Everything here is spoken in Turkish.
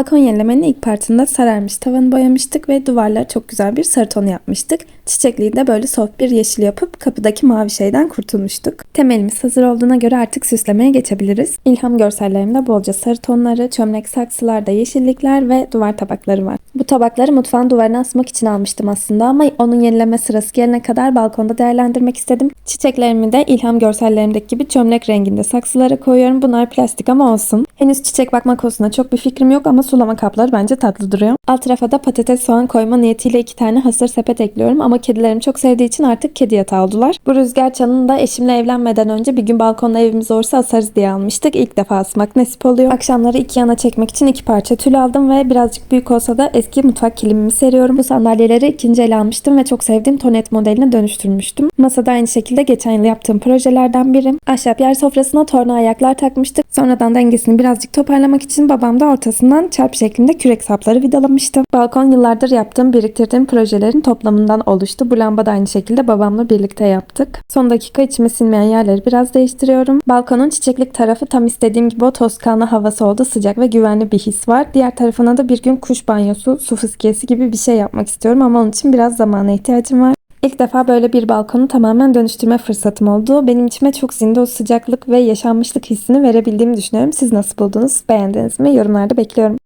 Balkon yenilemenin ilk partında sararmış tavanı boyamıştık ve duvarlara çok güzel bir sarı tonu yapmıştık. Çiçekliği de böyle soft bir yeşil yapıp kapıdaki mavi şeyden kurtulmuştuk. Temelimiz hazır olduğuna göre artık süslemeye geçebiliriz. İlham görsellerimde bolca sarı tonları, çömlek saksılarda yeşillikler ve duvar tabakları var. Bu tabakları mutfağın duvarına asmak için almıştım aslında ama onun yenileme sırası gelene kadar balkonda değerlendirmek istedim. Çiçeklerimi de ilham görsellerimdeki gibi çömlek renginde saksılara koyuyorum. Bunlar plastik ama olsun. Henüz çiçek bakma konusunda çok bir fikrim yok ama sulama kapları bence tatlı duruyor. Alt tarafa da patates soğan koyma niyetiyle iki tane hasır sepet ekliyorum ama kedilerim çok sevdiği için artık kedi yatağı oldular. Bu rüzgar çanını da eşimle evlenmeden önce bir gün balkonda evimiz olursa asarız diye almıştık. İlk defa asmak nasip oluyor. Akşamları iki yana çekmek için iki parça tül aldım ve birazcık büyük olsa da eski mutfak kilimimi seriyorum. Bu sandalyeleri ikinci el almıştım ve çok sevdiğim tonet modeline dönüştürmüştüm. Masada aynı şekilde geçen yıl yaptığım projelerden biri. Ahşap yer sofrasına torna ayaklar takmıştık. Sonradan dengesini birazcık toparlamak için babam da ortasından çarp şeklinde kürek sapları vidalamıştı. Balkon yıllardır yaptığım, biriktirdiğim projelerin toplamından oluştu. Bu lamba da aynı şekilde babamla birlikte yaptık. Son dakika içime sinmeyen yerleri biraz değiştiriyorum. Balkonun çiçeklik tarafı tam istediğim gibi o Toskana havası oldu. Sıcak ve güvenli bir his var. Diğer tarafına da bir gün kuş banyosu, su fıskiyesi gibi bir şey yapmak istiyorum ama onun için biraz zamana ihtiyacım var. İlk defa böyle bir balkonu tamamen dönüştürme fırsatım oldu. Benim içime çok zinde o sıcaklık ve yaşanmışlık hissini verebildiğimi düşünüyorum. Siz nasıl buldunuz? Beğendiniz mi? Yorumlarda bekliyorum.